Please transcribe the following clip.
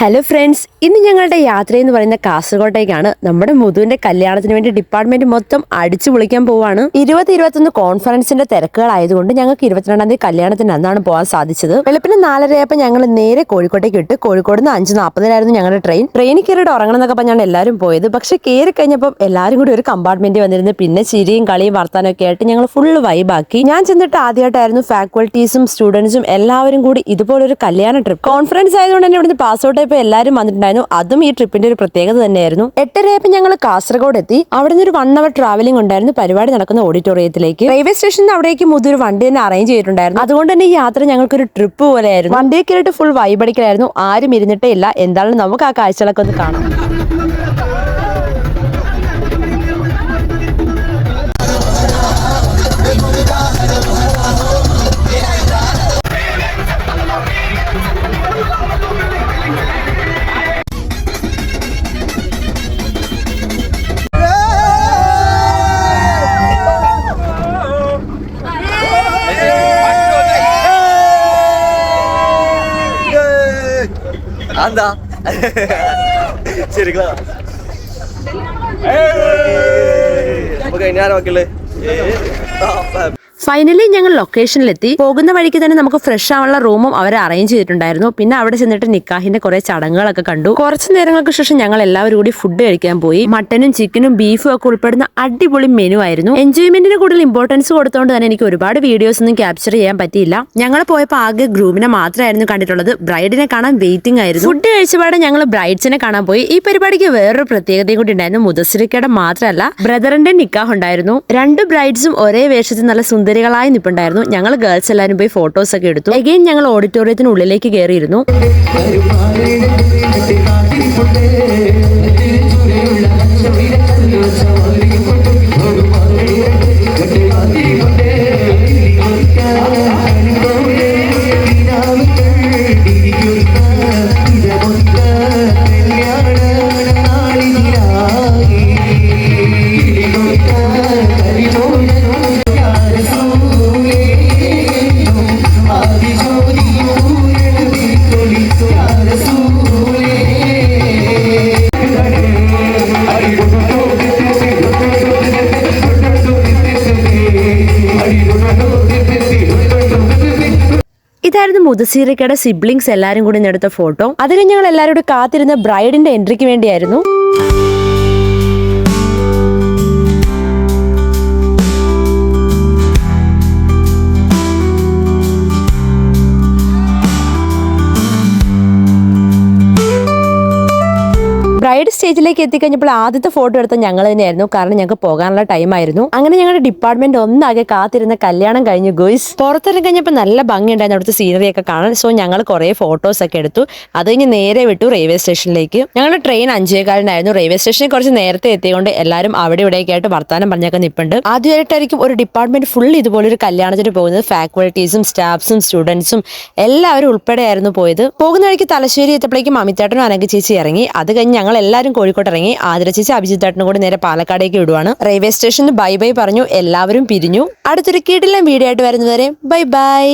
Hello friends ഇന്ന് ഞങ്ങളുടെ യാത്ര എന്ന് പറയുന്ന കാസർഗോട്ടേക്കാണ് നമ്മുടെ മുതുവിന്റെ കല്യാണത്തിന് വേണ്ടി ഡിപ്പാർട്ട്മെന്റ് മൊത്തം അടിച്ചു പൊളിക്കാൻ പോവാണ്. ഇരുപത് ഇരുപത്തൊന്ന് കോൺഫറൻസിന്റെ തിരക്കുകളായതുകൊണ്ട് ഞങ്ങൾക്ക് ഇരുപത്തിരണ്ടാം തീയതി കല്യാണത്തിന് അന്നാണ് പോകാൻ സാധിച്ചത്. വെളുപ്പിന് നാലരയപ്പോൾ ഞങ്ങൾ നേരെ കോഴിക്കോട്ടേക്ക് ഇട്ട് കോഴിക്കോട് നിന്ന് അഞ്ച് നാൽപ്പതിനായിരുന്നു ഞങ്ങളുടെ ട്രെയിൻ ട്രെയിനിൽ കയറിയിട്ട് ഉറങ്ങണം എന്നൊക്കെ പറഞ്ഞാണ് എല്ലാവരും പോയത്. പക്ഷെ കയറി കഴിഞ്ഞപ്പോൾ എല്ലാവരും കൂടി ഒരു കമ്പാർട്ട്മെന്റ് വന്നിരുന്നു പിന്നെ ചിരിയും കളിയും വർത്താനൊക്കെ ആയിട്ട് ഞങ്ങൾ ഫുള്ള് വൈബാക്കി ഞാൻ ചെന്നിട്ട് ആദ്യമായിട്ടായിരുന്നു ഫാക്കൽറ്റീസും സ്റ്റുഡൻസും എല്ലാവരും കൂടി ഇതുപോലൊരു കല്യാണ ട്രിപ്പ് കോൺഫറൻസ് ആയതുകൊണ്ട് തന്നെ ഇവിടുന്ന് പാസ് ഔട്ട് ആയപ്പോൾ എല്ലാവരും വന്നിട്ടുണ്ടായിരുന്നു. അതും ഈ ട്രിപ്പിന്റെ ഒരു പ്രത്യേകത തന്നെയായിരുന്നു. എട്ടരയപ്പം ഞങ്ങൾ കാസർഗോഡ് എത്തി. അവിടെ നിന്ന് ഒരു വൺ അവർ ട്രാവലിംഗ് ഉണ്ടായിരുന്നു. പരിപാടി നടക്കുന്ന ഓഡിറ്റോറിയത്തിലേക്ക്. റെയിൽവേ സ്റ്റേഷനിൽ അവിടേക്ക് മുതൊരു വണ്ടി തന്നെ അറേഞ്ച് ചെയ്തിട്ടുണ്ടായിരുന്നു. അതുകൊണ്ട് തന്നെ ഈ യാത്ര ഞങ്ങൾക്ക് ഒരു ട്രിപ്പ് പോലെയായിരുന്നു. വണ്ടിയൊക്കെ ആയിട്ട് ഫുൾ വൈബടിക്കലായിരുന്നു ആരും ഇരുന്നിട്ടേ ഇല്ല. എന്തായാലും നമുക്ക് ആ കാഴ്ചകളൊക്കെ ഒന്ന് കാണാം. എന്താ ശരിക്കളാ നമുക്ക് കഴിഞ്ഞാലും മക്കൾ ഫൈനലി ഞങ്ങൾ ലൊക്കേഷനിലെത്തി പോകുന്ന വഴിക്ക് തന്നെ നമുക്ക് ഫ്രഷ് ആവാനുള്ള റൂമും അവർ അറേഞ്ച് ചെയ്തിട്ടുണ്ടായിരുന്നു. പിന്നെ അവിടെ ചെന്നിട്ട് നിക്കാഹിന്റെ കുറെ ചടങ്ങുകളൊക്കെ കണ്ടു. കുറച്ച് നേരങ്ങൾക്ക് ശേഷം ഞങ്ങൾ എല്ലാവരും കൂടി ഫുഡ് കഴിക്കാൻ പോയി. മട്ടനും ചിക്കനും ബീഫും ഒക്കെ ഉൾപ്പെടുന്ന അടിപൊളി മെനു ആയിരുന്നു. എൻജോയ്മെന്റിന് കൂടുതൽ ഇമ്പോർട്ടൻസ് കൊടുത്തോണ്ട് തന്നെ എനിക്ക് ഒരുപാട് വീഡിയോസ് ഒന്നും ക്യാപ്ചർ ചെയ്യാൻ പറ്റിയില്ല. ഞങ്ങൾ പോയപ്പോൾ ആകെ ഗ്രൂമിനെ മാത്രമായിരുന്നു കണ്ടിട്ടുള്ളത്. ബ്രൈഡിനെ കാണാൻ വെയിറ്റിംഗ് ആയിരുന്നു. ഫുഡ് കഴിച്ചപാടെ ഞങ്ങൾ ബ്രൈഡ്സിനെ കാണാൻ പോയി. ഈ പരിപാടിക്ക് വേറൊരു പ്രത്യേകതയും കൂടി ഉണ്ടായിരുന്നു. മുദസ്സിരിക്കയുടെ മാത്രമല്ല ബ്രദറിന്റെ നിക്കാഹ് ഉണ്ടായിരുന്നു രണ്ട് ബ്രൈഡ്സും ഒരേ വേഷത്തിൽ നല്ല സുന്ദരികളായി നിൽപ്പുണ്ടായിരുന്നു ഞങ്ങൾ ഗേൾസ് എല്ലാവരും പോയി ഫോട്ടോസ് ഒക്കെ എടുത്തു. എഗെയിൻ ഞങ്ങൾ ഓഡിറ്റോറിയത്തിന് ഉള്ളിലേക്ക് കയറിയിരുന്നു ഇതായിരുന്നു മുതസീറയ്ക്കയുടെ സിബ്ലിങ്സ് എല്ലാരും കൂടി എടുത്ത ഫോട്ടോ അത് ഞങ്ങൾ എല്ലാവരും കാത്തിരുന്ന ബ്രൈഡിന്റെ എൻട്രിക്ക് വേണ്ടിയായിരുന്നു. ബ്രൈഡ് സ്റ്റേജിലേക്ക് എത്തിക്കഴിഞ്ഞപ്പോൾ ആദ്യത്തെ ഫോട്ടോ എടുത്ത ഞങ്ങൾ തന്നെയായിരുന്നു. കാരണം ഞങ്ങൾക്ക് പോകാനുള്ള ടൈം ആയിരുന്നു. അങ്ങനെ ഞങ്ങളുടെ ഡിപ്പാർട്ട്മെന്റ് ഒന്നാകെ കാത്തിരുന്ന കല്യാണം കഴിഞ്ഞു ഗോയ്സ് പുറത്തിറങ്ങി കഴിഞ്ഞപ്പോൾ നല്ല ഭംഗിയുണ്ടായിരുന്നു അവിടുത്തെ സീനറി ഒക്കെ കാണാൻ. സോ ഞങ്ങൾ കുറേ ഫോട്ടോസ് ഒക്കെ എടുത്തു. അത് കഴിഞ്ഞ് നേരെ വിട്ടു റെയിൽവേ സ്റ്റേഷനിലേക്ക് ഞങ്ങളുടെ ട്രെയിൻ അഞ്ചേകാലിനായിരുന്നു. റെയിൽവേ സ്റ്റേഷനിൽ കുറച്ച് നേരത്തെ എത്തിയതുകൊണ്ട് എല്ലാവരും അവിടെ ഇവിടെയൊക്കെ ആയിട്ട് വർത്താനം പറഞ്ഞൊക്കെ നിൽപ്പുണ്ട് ആദ്യമായിട്ടായിരിക്കും ഒരു ഡിപ്പാർട്ട്മെന്റ് ഫുൾ ഇതുപോലെ ഒരു കല്യാണത്തിന് പോകുന്നത്. ഫാക്കൽറ്റീസും സ്റ്റാഫ്സും സ്റ്റുഡൻസും എല്ലാവരും ഉൾപ്പെടെയായിരുന്നു പോയത്. പോകുന്ന വഴിക്ക് തലശ്ശേരി എത്തപ്പോഴേക്കും അമിതേട്ടനും അനഘ ചേച്ചി ഇറങ്ങി. അത് കഴിഞ്ഞ് ഞങ്ങൾ എല്ലാവരും കോഴിക്കോട്ട് ഇറങ്ങി ആതിര ചേച്ചി അഭിജിത്ത് ഏട്ടനും കൂടി നേരെ പാലക്കാടേക്ക് വിടുവാണ്. റെയിൽവേ സ്റ്റേഷനിൽ ബൈ ബൈ പറഞ്ഞു. എല്ലാവരും പിരിഞ്ഞു. അടുത്തൊരു കീട്ടിലും വീഡിയോ ആയിട്ട് വരുന്നവരെ ബൈ ബൈ.